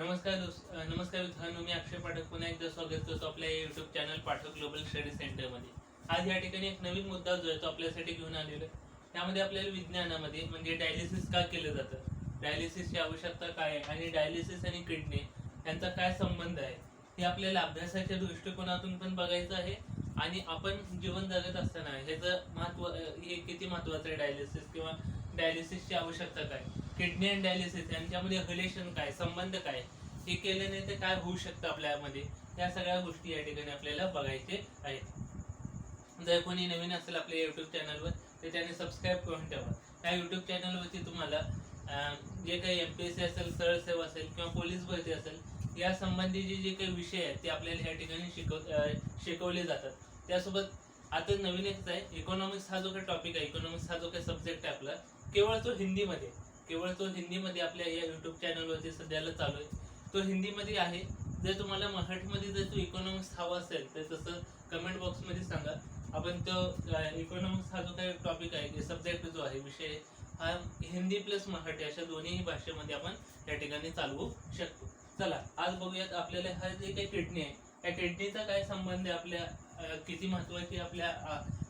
नमस्कार दोस्त नमस्कार मित्रांनो मी अक्षय पाठक. पुन्हा एकदा स्वागत करतो आपल्या YouTube channel Pathak global study सेंटरमध्ये. आज या ठिकाणी एक नवीन मुद्दा जो आहे तो आपल्यासाठी घेऊन आलेलो आहे. त्यामध्ये आपल्याला विज्ञानामध्ये म्हणजे डायलिसिस का केलं जातं? डायलिसिसची आवश्यकता काय आहे? आणि डायलिसिस आणि किडनी यांचा काय संबंध आहे? हे आपल्याला अभ्यासाच्या दृष्टिकोनातून पण बघायचं आहे. आणि आपण जीवन जगत असताना ह्याचं महत्त्व हे किती महत्वाचं आहे डायलिसिस किंवा डायलिसिसची आवश्यकता काय? किडनी अँड डायलिसिस यांच्यामध्ये रिलेशन काय संबंध काय? हे केल्याने ते काय होऊ शकतं आपल्यामध्ये? या सगळ्या गोष्टी या ठिकाणी आपल्याला बघायचे आहेत. जर कोणी नवीन असेल आपल्या युट्यूब चॅनलवर तर त्याने सबस्क्राईब करून ठेवा. त्या युट्यूब चॅनलवरती तुम्हाला जे काही एम पी एस सी असेल सरळ सेवा असेल किंवा पोलीस भरती असेल या संबंधीचे जे काही विषय आहेत ते आपल्याला या ठिकाणी शिकव शिकवले जातात. त्यासोबत आता नवीन एकच आहे इकॉनॉमिक्स हा जो काही टॉपिक आहे इकॉनॉमिक्स हा जो काही सब्जेक्ट आहे आपला केवळ तो हिंदीमध्ये. केवळ तो हिंदीमध्ये आपल्या या युट्यूब चॅनलवरती सध्याला चालू आहे. तो हिंदीमध्ये आहे. जर तुम्हाला मराठीमध्ये जर तो इकॉनॉमिक्स हवा असेल तर तसं कमेंट बॉक्समध्ये सांगा. आपण तो इकॉनॉमिक्स हा जो काही टॉपिक आहे सब्जेक्ट जो आहे विषय हा हिंदी प्लस मराठी अशा दोन्ही भाषेमध्ये आपण या ठिकाणी चालवू शकतो. चला आज बघूयात आपल्याला हा जे काही किडनी आहे त्या किडनीचा काय संबंध आहे आपल्या किती महत्वाची आपल्या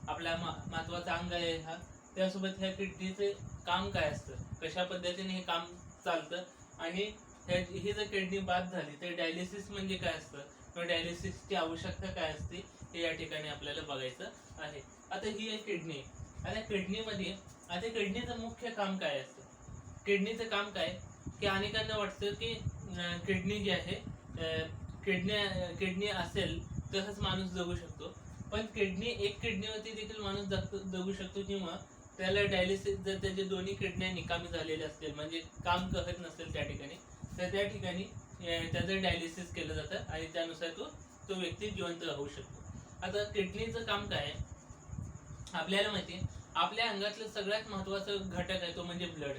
आपल्या महत्त्वाचा अंग आहे हा? त्यासोबत ह्या किडनीचे काम काय असतं? कशा पद्धतीने हे काम चालतं? आणि हे ही जर किडनी बाद झाली तर डायलिसिस म्हणजे काय असतं? किंवा डायलिसिसची आवश्यकता काय असते? हे या ठिकाणी आपल्याला बघायचं आहे. आता ही आहे. किडनी आता किडनीमध्ये आता किडनीचं मुख्य काम काय असतं? किडनीचं काम काय? की अनेकांना वाटतं की किडनी जी आहे किडनी किडनी असेल तरच माणूस जगू शकतो. पण किडनी एक किडनीवरती देखील माणूस जग जगू शकतो किंवा त्याला डायलिसिस जर त्याचे दोन्ही किडण्या निकामी झालेले असतील म्हणजे काम करत नसेल त्या ठिकाणी तर त्या ठिकाणी त्याचं डायलिसिस केलं जातं आणि त्यानुसार तो तो व्यक्ती जिवंत राहू शकतो. आता किडनीचं काम काय आहे? आपल्याला माहिती आहे आपल्या अंगातलं सगळ्यात महत्वाचं घटक आहे तो म्हणजे ब्लड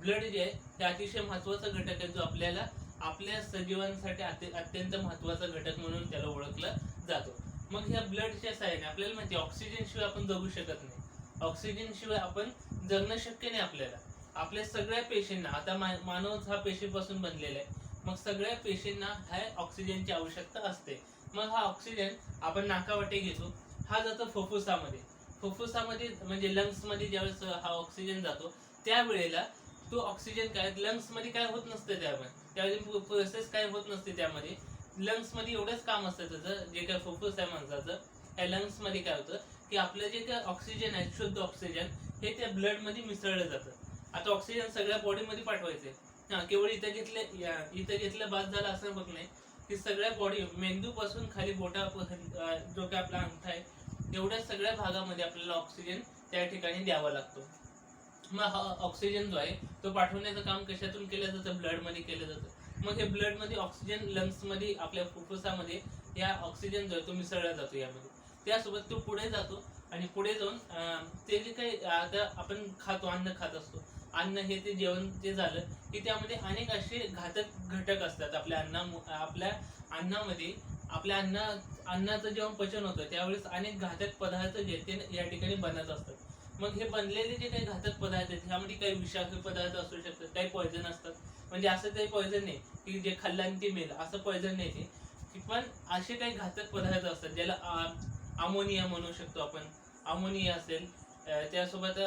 ब्लड जे आहे ते अतिशय महत्त्वाचा घटक आहे जो आपल्याला आपल्या सजीवांसाठी अत्यंत महत्त्वाचा घटक म्हणून त्याला ओळखलं जातो. मग ह्या ब्लडच्या साह्याने आपल्याला माहिती ऑक्सिजन शिवाय आपण जगू शकत नाही. ऑक्सिजन शिवाय आपण जगणं शक्य नाही आपल्याला. आपल्या सगळ्या पेशींना आता मानव हा पेशीपासून बनलेला आहे. मग सगळ्या पेशींना ह्या ऑक्सिजनची आवश्यकता असते. मग हा ऑक्सिजन आपण नाकावाटे घेतो. हा जातो फुफ्फुसामध्ये. फुफ्फुसामध्ये म्हणजे लंग्समध्ये ज्यावेळेस हा ऑक्सिजन जातो त्यावेळेला तो ऑक्सिजन काय लंग्समध्ये काय होत नसतं त्यामध्ये त्यावेळी प्रोसेस काय होत नसते त्यामध्ये. लंग्समध्ये एवढंच काम असतं त्याचं जे काय फुफ्फुस आहे माणसाचं त्या लंग्समध्ये काय होतं की आपलं जे ते ऑक्सिजन आहे शुद्ध ऑक्सिजन हे त्या ब्लडमध्ये मिसळलं जातं. आता ऑक्सिजन सगळ्या बॉडीमध्ये पाठवायचे हा केवळ इथं घेतले इथं घेतलं बाद झालं असं बघ नाही. की सगळ्या बॉडी मेंदू पासून खाली बोटा जो काय आपला अंगठा आहे एवढ्या सगळ्या भागामध्ये आपल्याला ऑक्सिजन त्या ठिकाणी द्यावा लागतो. मग हा ऑक्सिजन जो आहे तो पाठवण्याचं काम कशातून केलं जातं? ब्लडमध्ये केलं जातं. मग हे ब्लडमध्ये ऑक्सिजन लंग्समध्ये आपल्या फुफ्फुसामध्ये या ऑक्सिजन जो आहे तो मिसळला जातो यामध्ये. त्यासोबत तो पुढे जातो आणि पुढे जाऊन ते जे काही आता आपण खातो अन्न खात असतो. अन्न हे ते जेवण ते झालं की त्यामध्ये अनेक असे घातक घटक असतात. आपल्या अन्ना आपल्या अन्नामध्ये आपल्या अन्ना अन्नाचं जेव्हा पचन होतं त्यावेळेस अनेक घातक पदार्थ जे ते या ठिकाणी बनत असतात. मग हे बनलेले जे काही घातक पदार्थ आहेत त्यामध्ये काही विषाक्त पदार्थ असू शकतात काही पॉयझन असतात. म्हणजे असं काही पॉयझन नाही की जे खाल्ल्याने ते मेल असं पॉयझन नाही ते. पण असे काही घातक पदार्थ असतात ज्याला अमोनिया म्हणू शकतो आपण. अमोनिया असेल त्यासोबत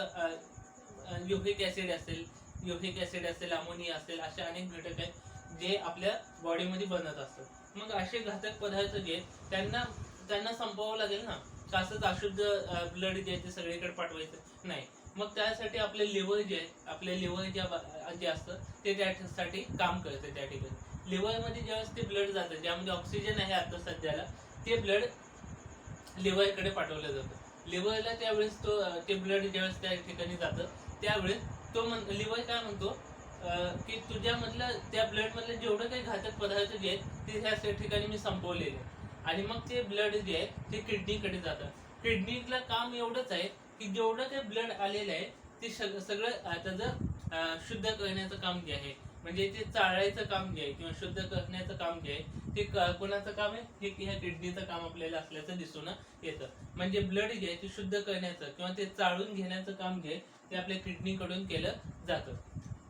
युफिक ॲसिड असेल युफिक ॲसिड असेल अमोनिया असेल असे अनेक घटक आहेत जे आपल्या बॉडीमध्ये बनत असतात. मग असे घातक पदार्थ जे त्यांना त्यांना संपवावं लागेल ना? का असंच अशुद्ध ब्लड जे आहे ते सगळीकडे पाठवायचं? नाही. मग त्यासाठी आपले लिव्हर जे आहे आपले लिव्हर जे जे असतं ते त्यासाठी काम करतं त्या ठिकाणी. लिव्हरमध्ये ज्यावेळेस ते ब्लड जातं ज्यामध्ये ऑक्सिजन आहे आता सध्याला ते ब्लड लिव्हरकडे पाठवलं जातं. लिव्हरला त्यावेळेस तो ते ब्लड ज्यावेळेस त्या ठिकाणी जातं त्यावेळेस तो म्हण लिव्हर काय म्हणतो की तुझ्यामधलं त्या ब्लडमधलं जेवढं काही घातक पदार्थ जे आहेत ते ह्या ठिकाणी मी संपवलेले आणि मग ते ब्लड जे आहे ते किडनीकडे जातं किडनीला काम एवढंच आहे की जेवढं काही ब्लड आलेलं आहे ते सग- सगळं त्याचं शुद्ध करण्याचं काम जे आहे म्हणजे ते चाळायचं काम जे आहे किंवा शुद्ध करण्याचं काम जे आहे ते कोणाचं काम आहे? हे ह्या किडनीचं काम आपल्याला असल्याचं दिसून येतं. म्हणजे ब्लड जे आहे ते शुद्ध करण्याचं किंवा ते चाळून घेण्याचं काम जे ते आपल्या किडनीकडून केलं जातं.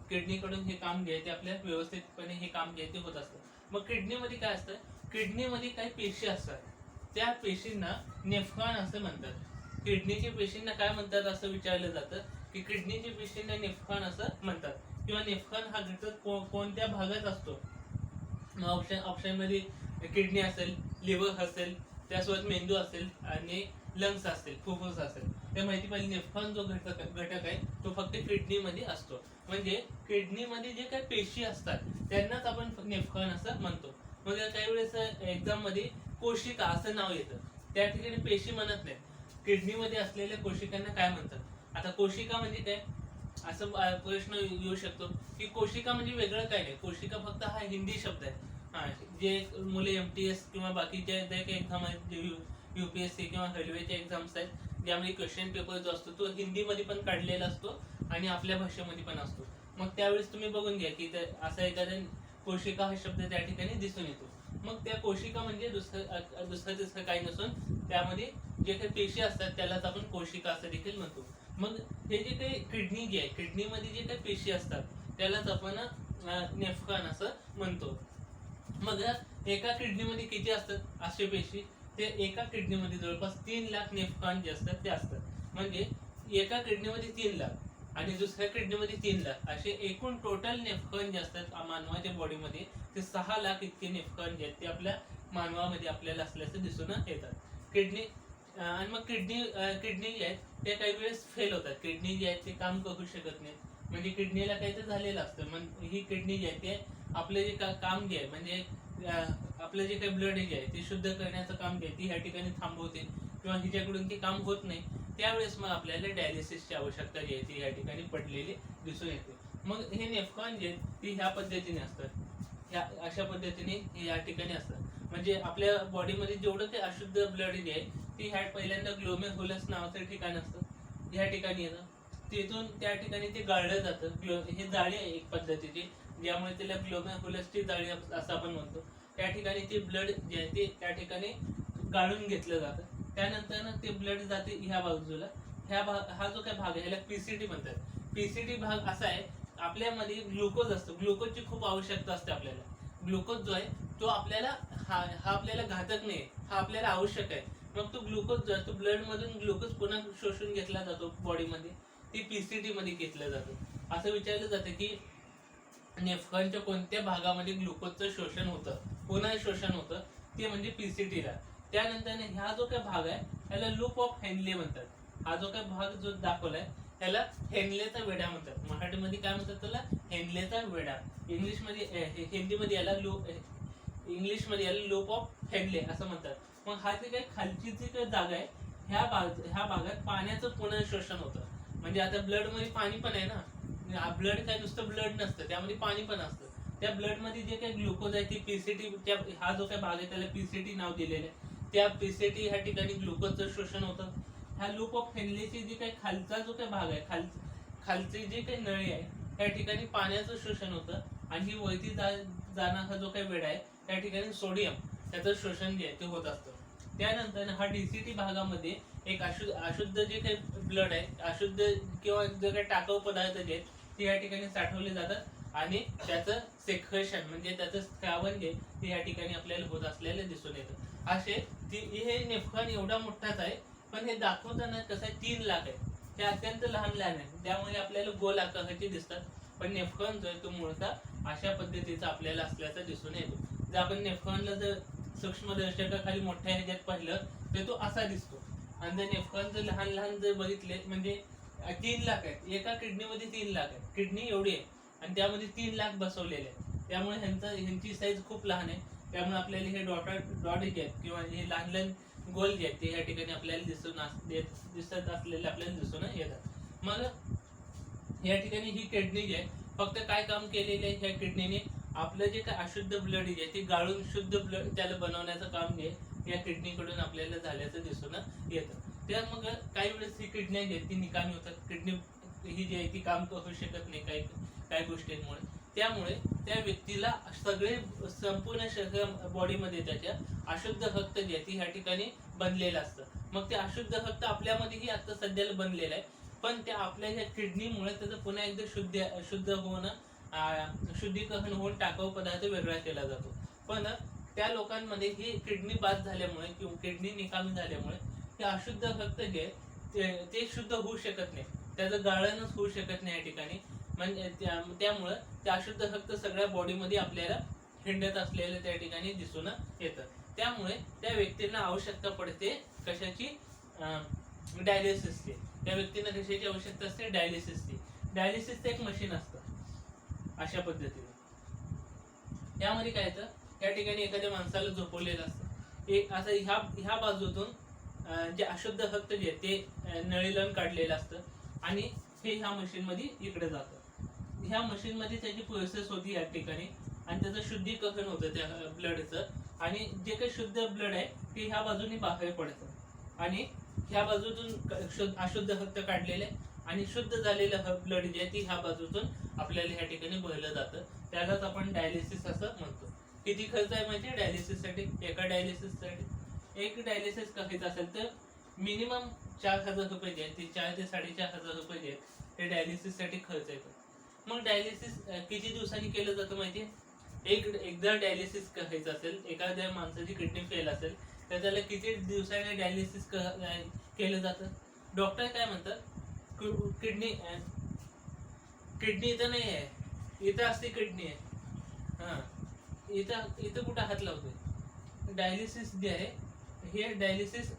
किडनीकडून हे काम घ्यायचे आपल्या व्यवस्थितपणे हे काम घ्यायचे होत असतं. मग किडनीमध्ये काय असतं? किडनीमध्ये काही पेशी असतात. त्या पेशींना नेफकॉन असं म्हणतात. किडनीच्या पेशींना काय म्हणतात असं विचारलं जातं? की किडनीच्या पेशींना नेफकॉन असं म्हणतात. किंवा नेफकॉन हा घटक कोणत्या भागात असतो? ऑप्शन ऑप्शनमध्ये किडनी असेल लिव्हर असेल त्यासोबत मेंदू असेल आणि लंग्स असतील फुफ्फुस असेल. ते माहिती पाहिजे नेफ्रॉन जो घटक घटक आहे तो फक्त किडनीमध्ये असतो. म्हणजे किडनीमध्ये जे काही पेशी असतात त्यांनाच आपण नेफ्रॉन असं म्हणतो. मग काही वेळेस एक्झाममध्ये कोशिका असं नाव येतं. त्या ठिकाणी पेशी म्हणत नाही किडनीमध्ये असलेल्या कोशिकांना काय म्हणतात? आता कोशिका म्हणजे काय? असं प्रश्न येऊ शकतो. की कोशिका म्हणजे वेगळं काय नाही. कोशिका फक्त हा हिंदी शब्द आहे. हा जे मुले एम टी एस किंवा बाकीच्या ज्या काही एक्झाम आहेत जे सी किंवा रेल्वेच्या एक्झाम्स आहेत ज्यामध्ये क्वेश्चन पेपर जो असतो तो हिंदीमध्ये पण काढलेला असतो आणि आपल्या भाषेमध्ये पण असतो. मग त्यावेळेस तुम्ही बघून घ्या की असा एखादा कोशिका हा शब्द त्या ठिकाणी दिसून येतो. मग त्या कोशिका म्हणजे दुसरं दुसरं तिसरं काही नसून त्यामध्ये जे काही पेशी असतात त्यालाच आपण कोशिका असं देखील म्हणतो. मग हे जे काही किडनी जे आहे किडनीमध्ये जे काही पेशी असतात त्यालाच आपण नेफकान असं म्हणतो. मग एका किडनीमध्ये किती असतात? असे पेशी ते एका किडनीमध्ये जवळपास तीन लाख नेफ्रॉन जे असतात ते असतात. म्हणजे एका किडनीमध्ये तीन लाख आणि दुसऱ्या किडनीमध्ये तीन लाख. असे एकूण टोटल नेफ्रॉन जे असतात मानवाच्या बॉडीमध्ये ते सहा लाख इतके नेफ्रॉन जे आहेत ते आपल्या मानवामध्ये आपल्याला असल्याचं दिसून येतात. किडनी आणि मग किडनी किडनी जे आहेत ते काही वेळेस फेल होतात. किडनी जे आहेत ते काम करू शकत नाहीत. म्हणजे किडनीला काही तर झालेलं असतं. मग ही किडनी जी आहे ते आपले जे का- काम जे आहे म्हणजे आपलं जे काही ब्लड जे आहे ते शुद्ध करण्याचं काम घे ती ह्या ठिकाणी थांबवते. किंवा हिच्याकडून ते काम होत नाही त्यावेळेस मग आपल्याला डायलिसिसची आवश्यकता जी आहे ती या ठिकाणी पडलेली दिसून येते. मग हे नेफकॉन जे ती ह्या पद्धतीने असतात ह्या अशा पद्धतीने हे या ठिकाणी असतात म्हणजे आपल्या बॉडीमध्ये जेवढं ते अशुद्ध ब्लड जे आहे ती ह्या पहिल्यांदा ग्लोमेहुलस नावाचं ठिकाण असतं. ह्या ठिकाणी येतं. तिथून त्या ठिकाणी ते गाळलं जातं. ग्लो हे जाळी आहे एक पद्धतीची. ज्यामुळे त्याला ग्लोमेहुलसची जाळी असं आपण म्हणतो. त्या ठिकाणी ते ब्लड जे आहे ते त्या ठिकाणी गाळून घेतलं जातं. त्यानंतर ना ते ब्लड जाते ह्या बाजूला. ह्या भाग हा जो काही भाग आहे ह्याला पीसीटी म्हणतात. पीसीटी भाग असा आहे आपल्यामध्ये ग्लुकोज असतो. ग्लुकोजची खूप आवश्यकता असते आपल्याला. ग्लुकोज जो आहे तो आपल्याला हा हा आपल्याला घातक नाही. हा आपल्याला आवश्यक आहे. मग तो ग्लुकोज जो आहे तो ब्लड मधून ग्लुकोज पुन्हा शोषून घेतला जातो बॉडीमध्ये ती पीसीटी मध्ये घेतलं जातं. असं विचारलं जातं की नेफकॉनच्या कोणत्या भागामध्ये ग्लुकोजचं शोषण होतं पुन्हा शोषण होतं ते म्हणजे पीसीटीला त्यानंतर ह्या जो काही भाग आहे त्याला लूप ऑफ हेनले म्हणतात. हा जो काही भाग जो दाखवलाय त्याला हेनलेचा वेढा म्हणतात. मराठीमध्ये काय म्हणतात त्याला? हेनलेचा वेढा. इंग्लिशमध्ये हिंदीमध्ये याला लूप इंग्लिशमध्ये याला लूप ऑफ हेनले असं म्हणतात. मग हा जे काही खालची जी काही जागा आहे ह्या भाग ह्या भागात पाण्याचं पुनर्शोषण होतं. म्हणजे आता ब्लडमध्ये पाणी पण आहे ना म्हणजे ब्लड काय नुसतं ब्लड नसतं त्यामध्ये पाणी पण असतं. त्या ब्लडमध्ये जे काही ग्लुकोज आहे ती पीसीटी त्या हा जो काही भाग आहे त्याला पीसीटी नाव दिलेलं आहे. त्या पीसीटी ह्या ठिकाणी ग्लुकोजचं शोषण होतं. ह्या लूप ऑफ हेनलीची जी काही खालचा जो काही भाग आहे खाल खालची जी काही नळी आहे त्या ठिकाणी पाण्याचं शोषण होतं. आणि ही वरती जा जाणारा जो काही वेळ आहे त्या ठिकाणी सोडियम त्याचं शोषण जे आहे ते होत असतं. त्यानंतर हा डीसीटी भागामध्ये एक अशुद्ध अशुद्ध जे काही ब्लड आहे अशुद्ध किंवा जे काही टाकाऊ पदार्थ जे आहेत ते या ठिकाणी साठवले जातात आणि त्याचं सेक्रेशन म्हणजे त्याचं स्त्रावण जे आहे ते या ठिकाणी आपल्याला होत असलेलं दिसून येतं. असे ती- हे नेफकॉन एवढा मोठाच आहे पण हे दाखवताना कसं आहे तीन लाख आहे. हे अत्यंत लहान लहान आहे. त्यामुळे आपल्याला गोल आकाराचे दिसतात. पण नेफकॉन जो आहे तो मुळता अशा पद्धतीचा आपल्याला असल्याचा दिसून येतो. जर आपण नेफ्रॉनला जर सूक्ष्मदर्शकाखाली मोठ्या ह्याच्यात पाहिलं तर तो असा दिसतो. आणि जर नेफ्रॉन जर लहान लहान जर बघितले म्हणजे तीन लाख आहेत. एका किडनीमध्ये तीन लाख आहे किडनी एवढी आहे. आणि त्यामध्ये तीन लाख बसवलेले आहेत. त्यामुळे ह्यांचा ह्यांची साईज खूप लहान आहे. त्यामुळे आपल्याला हे डॉट डॉट जे आहेत. किंवा हे लहान लहान गोल जे आहेत ते या ठिकाणी आपल्याला दिसून देत- दिसत असलेले आपल्याला दिसून येतात. मग या ठिकाणी ही किडनी जी आहे फक्त काय काम केलेले आहे ह्या किडनीने? आपलं जे काय अशुद्ध ब्लड जे आहे ते गाळून शुद्ध ब्लड त्याला बनवण्याचं काम जे आहे या किडनीकडून आपल्याला झाल्याचं दिसून येतं. त्या मग काही वेळेस ही किडनी जी आहे ती निकामी होतात. किडनी ही जी आहे ती काम करू शकत नाही काही काही गोष्टींमुळे. त्यामुळे त्या व्यक्तीला सगळे संपूर्ण शरीर बॉडीमध्ये त्याच्या अशुद्ध रक्त जे आहे ती ह्या ठिकाणी बनलेलं असतं. मग ते अशुद्ध रक्त आपल्यामध्येही आता सध्याला बनलेलं आहे. पण त्या आपल्या ह्या किडनीमुळे त्याचं पुन्हा एकदा शुद्ध शुद्ध होणं शुद्धीकरण होऊन टाकाऊ पदार्थ वेगळा केला जातो. पण त्या लोकांमध्ये ही किडनी बाद झाल्यामुळे किंवा किडनी निकामी झाल्यामुळे हे अशुद्ध रक्त जे ते ते शुद्ध होऊ शकत नाही. त्याचं गाळणच होऊ शकत नाही या ठिकाणी. म्हणजे त्यामुळं ते अशुद्ध रक्त सगळ्या बॉडीमध्ये आपल्याला हिंडत असलेलं त्या ठिकाणी दिसून येतं. त्यामुळे त्या व्यक्तींना आवश्यकता पडते कशाची? डायलिसिसची त्या व्यक्तींना कशाची आवश्यकता असते? डायलिसिसची डायलिसिसचं एक मशीन असतं. अशा पद्धतीने. त्यामध्ये काय येतं? त्या ठिकाणी एखाद्या माणसाला झोपवलेलं असतं. एक असं ह्या ह्या बाजूतून जे अशुद्ध रक्त जे ते नळीलन काढलेलं असतं. आणि हे ह्या मशीन मध्ये इकडे जातं. ह्या मशीन मध्ये त्याची प्रोसेस होती या ठिकाणी. आणि त्याचं शुद्धीकरण होतं त्या ब्लडचं आणि जे काही शुद्ध ब्लड आहे ते ह्या बाजूने बाहेर पडतं. आणि ह्या बाजूतून अशुद्ध रक्त काढलेलं आहे. आणि शुद्ध झालेलं ब्लड जे आहे ते ह्या बाजूतून आपल्याला ह्या ठिकाणी बहलं जातं. त्यालाच आपण डायलिसिस असं म्हणतो. किती खर्च आहे म्हणजे डायलिसिससाठी? एका डायलिसिससाठी एक डायलिसिस करायचं असेल तर मिनिमम चार हजार रुपये जे आहेत ते चार ते साडेचार हजार रुपये जे आहेत ते डायलिसिससाठी खर्च येतो. मग डायलिसिस किती दिवसांनी केलं जातं माहितीये? एक एकदा डायलिसिस करायचं असेल एखाद्या माणसाची किडनी फेल असेल तर त्याला किती दिवसांनी डायलिसिस केलं जातं? डॉक्टर काय म्हणतात? किडनी किडनी इथं नाही आहे. इथं असते किडनी आहे. हा. इथं इथं कुठं हात लावतोय? डायलिसिस जे आहे हे डायलिसिस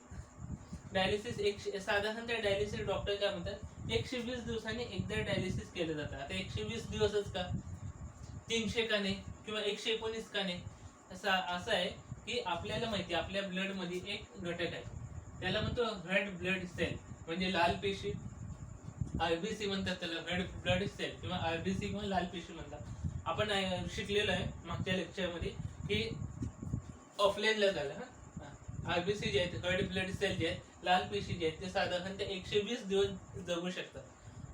डायलिसिस एकशे साधारणतः डायलिसिस डॉक्टर काय म्हणतात एकशे वीस दिवसांनी एकदा डायलिसिस केलं जातं. आता एकशे वीस दिवसच का? तीनशे का नाही? किंवा एकशे एकोणीस का नाही? असा असं आहे की आपल्याला माहिती आपल्या ब्लडमध्ये एक घटक आहे. त्याला म्हणतो रेड ब्लड सेल म्हणजे लाल पेशी. आरबीसी म्हणतात त्याला रेड ब्लड सेल किंवा आरबीसी किंवा लाल पेशी म्हणतात. आपण शिकलेलो आहे मागच्या लेक्चरमध्ये की ऑफलाईनला झालं हा? आरबीसी जे आहेत रेड ब्लड सेल जे आहेत लाल पेशी जे आहेत ते साधारणतः एकशे वीस दिवस जगू शकतात.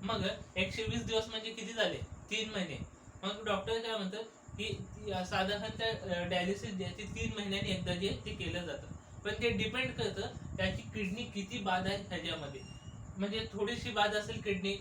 मग एकशे वीस दिवस म्हणजे किती झाले? तीन महिने. मग डॉक्टर काय म्हणतात की साधारणतः डायलिसिस जे आहे ते तीन महिन्यांनी एकदा जे ते केलं जातं. पण ते डिपेंड करतं त्याची किडनी किती बाद आहे ह्याच्यामध्ये. म्हणजे थोडीशी बाद असेल किडनी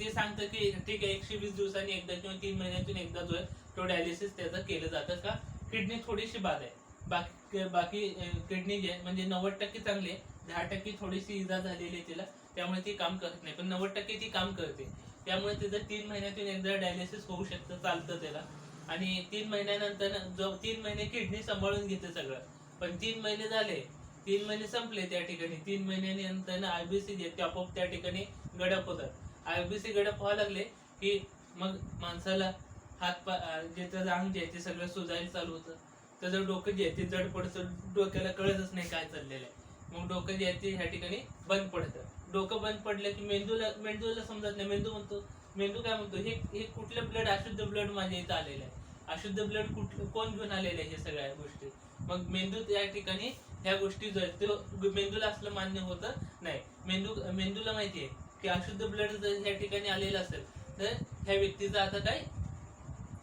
ते सांगतं की ठीक आहे एकशे वीस दिवसांनी एकदा किंवा तीन महिन्यातून एकदा जो आहे तो डायलिसिस त्याचं केलं जातं का? किडनी थोडीशी बाद आहे. बाकी बाकी किडनी जे आहे म्हणजे नव्वद टक्के चांगली आहे दहा टक्के थोडीशी इजा झालेली आहे तिला त्यामुळे ती काम करत नाही. पण नव्वद टक्के ती काम करते. त्यामुळे तिचं तीन महिन्यातून एकदा डायलिसिस होऊ शकतं चालतं त्याला. आणि तीन महिन्यानंतर जो तीन महिने किडनी सांभाळून घेते सगळं. पण तीन महिने झाले तीन महिने संपले त्या ठिकाणी. तीन महिन्यानंतर आयबीसी जे ते त्या ठिकाणी गडप होतात. आयबीसी गडप व्हायला लागले की मग माणसाला हात पा जे त्याचं अंग जे ते सगळं सुजायला चालू होतं. त्याचं डोकं जे आहे ते जड पडतं डोक्याला कळतच नाही काय चाललेलं आहे. मग डोकं जे आहे ते ह्या ठिकाणी बंद पडतं. डोकं बंद पडलं की मेंदूला मेंदूला समजत नाही. मेंदू म्हणतो मेंदू काय म्हणतो हे हे कुठलं ब्लड अशुद्ध ब्लड माझ्या इथं आलेलं आहे. अशुद्ध ब्लड कुठलं कोण घेऊन आलेलं आहे हे सगळ्या गोष्टी? मग मेंदू त्या ठिकाणी ह्या गोष्टी जो तो मेंदूला असलं मान्य होतं नाही. मेंदू मेंदूला माहिती आहे की अशुद्ध ब्लड जर ह्या ठिकाणी आलेलं असेल तर ह्या व्यक्तीचं आता काय?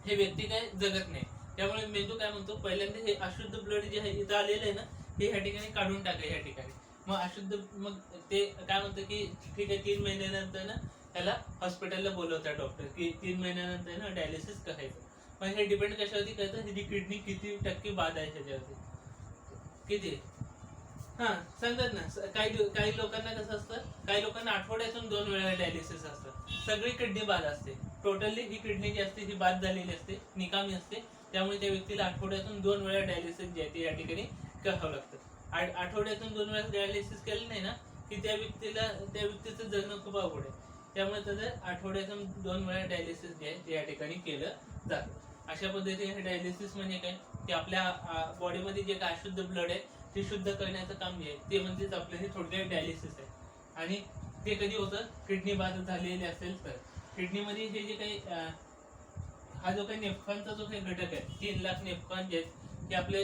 हे व्यक्ती काय? जगत नाही. त्यामुळे मेंदू काय म्हणतो पहिल्यांदा हे अशुद्ध ब्लड जे आहे इथं आलेलं आहे ना हे ह्या ठिकाणी काढून टाका ह्या ठिकाणी. मग अशुद्ध मग ते काय म्हणतं की ठीक आहे तीन महिन्यानंतर ना त्याला हॉस्पिटलला बोलवतात डॉक्टर की तीन महिन्यानंतर ना डायलिसिस करायचं. पण हे डिपेंड कशावरती करतं? ह्याची किडनी किती टक्के बाद आहे त्याच्यावरती? किती? हा सांगतात ना काही काही लोकांना कसं असतं काही लोकांना आठवड्यातून दोन वेळा डायलिसिस असतं. सगळी किडनी बाद असते. टोटली ही किडनी जी असते ही बाद झालेली असते निकामी असते. त्यामुळे त्या व्यक्तीला आठवड्यातून दोन वेळा डायलिसिस जे आहे ते या ठिकाणी करावं लागतं. आठवड्यातून दोन वेळा डायलिसिस केलं नाही ना की त्या व्यक्तीला त्या व्यक्तीचं जगणं खूप अवघड आहे. त्यामुळे त्याचं आठवड्यातून दोन वेळा डायलिसिस जे आहे ते या ठिकाणी केलं जातं. अशा पद्धतीने हे डायलिसिस म्हणजे काय? की आपल्या बॉडीमध्ये जे काय अशुद्ध ब्लड आहे ते शुद्ध करण्याचं काम जे आहे ते म्हणजेच आपलं हे थोडक्यात डायलिसिस आहे. आणि ते कधी होतं? किडनी बाद झालेली असेल तर. किडनीमध्ये हे जे काही हा जो काही नेफकांचा जो काही घटक आहे तीन लाख नेफकान जे आहेत ते आपले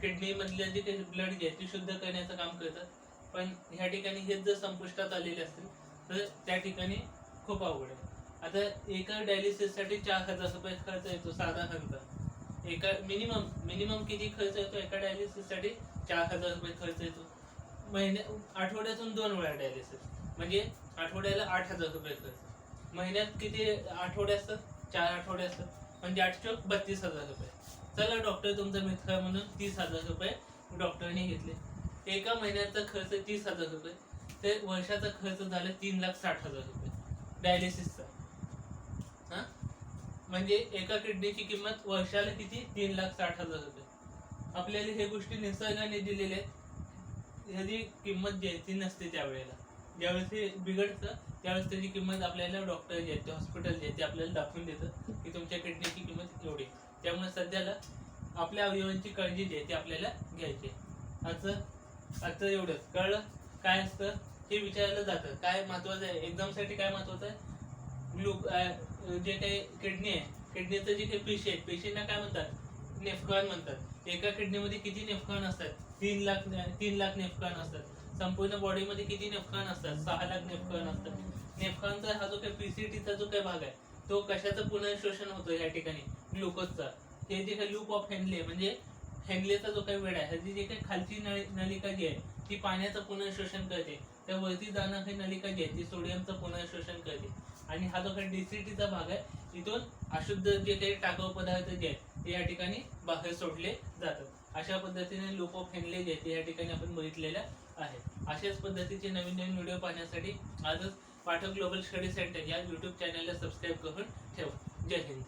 किडनी मधले जे काही ब्लड जे आहे ते शुद्ध करण्याचं काम करतात. पण ह्या ठिकाणी हेच जर संपुष्टात आलेले असतील तर त्या ठिकाणी खूप अवघड आहे. आता एका डायलिसिससाठी चार हजार रुपये खर्च येतो साधारणतः एका मिनिमम मिनिमम किती खर्च येतो एका डायलिसिससाठी चार हजार रुपये खर्च येतो. महिन्या आठवड्यातून दोन वेळा डायलिसिस म्हणजे आठवड्याला आठ हजार रुपये खर्च. महिन्यात किती आठवडे असतात? चार आठवडे असतात. म्हणजे आठ बत्तीस हजार रुपये. चला डॉक्टर तुमचा मित्र म्हणून तीस हजार रुपये डॉक्टरने घेतले. एका महिन्याचा खर्च तीस हजार रुपये. ते वर्षाचा खर्च झाला तीन लाख साठ हजार रुपये. डायलिसिसचा म्हणजे एका किडनीची किंमत वर्षाला किती? तीन लाख साठ हजार रुपये. आपल्याला हे गोष्टी निसर्गाने दिलेल्या आहेत. ह्याची किंमत द्यायची नसते त्यावेळेला. ज्यावेळेस हे बिघडतं त्यावेळेस त्याची किंमत आपल्याला डॉक्टर जे आहेत ते हॉस्पिटल जे आहेत ते आपल्याला दाखवून देतं की तुमच्या किडनीची किंमत एवढी त्यामुळे सध्याला आपल्या अवयवांची काळजी जी आहे ती आपल्याला घ्यायची आहे. आजचं आजचं एवढंच. कळलं? काय असतं? हे विचारलं जातं. काय महत्वाचं आहे? एक्झामसाठी काय महत्वाचं आहे? ग्लुक जे काही किडनी आहे किडनीचं जे काही पेशी आहेत पेशींना काय म्हणतात? नेफकॉन म्हणतात. एका किडनीमध्ये किती नेफकॉन असतात? तीन लाख तीन लाख नेफकॉन असतात. संपूर्ण बॉडीमध्ये किती नेफकॉन असतात? सहा लाख नेफकॉन असतात. नेफकॉनचा हा जो काही पीसीटीचा जो काही भाग आहे तो कशाचं पुनर्शोषण होतो या ठिकाणी? ग्लुकोजचा हे जे काही लूप ऑफ हेनले म्हणजे हेनलेचा जो काही वेळ आहे ह्याची जी काही खालची नलिका जी आहे ती पाण्याचं पुनर्शोषण करते. त्या वरती जाणारी नलिका जी आहे ती सोडियमचं पुनर्शोषण करते. आणि हा जो काही डीसीटीचा भाग आहे इथून अशुद्ध जे काही टाकाऊ पदार्थ जे आहेत ते या ठिकाणी बाहेर सोडले जातात. अशा पद्धतीने लूप ऑफ हेनले जे आहेत ते या ठिकाणी आपण बघितलेल्या आहे. अशाच पद्धतीचे नवीन नवीन व्हिडिओ पाहण्यासाठी आजच पाठक ग्लोबल स्टडी सेंटर या यूट्यूब चॅनलला सबस्क्राईब करून ठेवा. जय हिंद.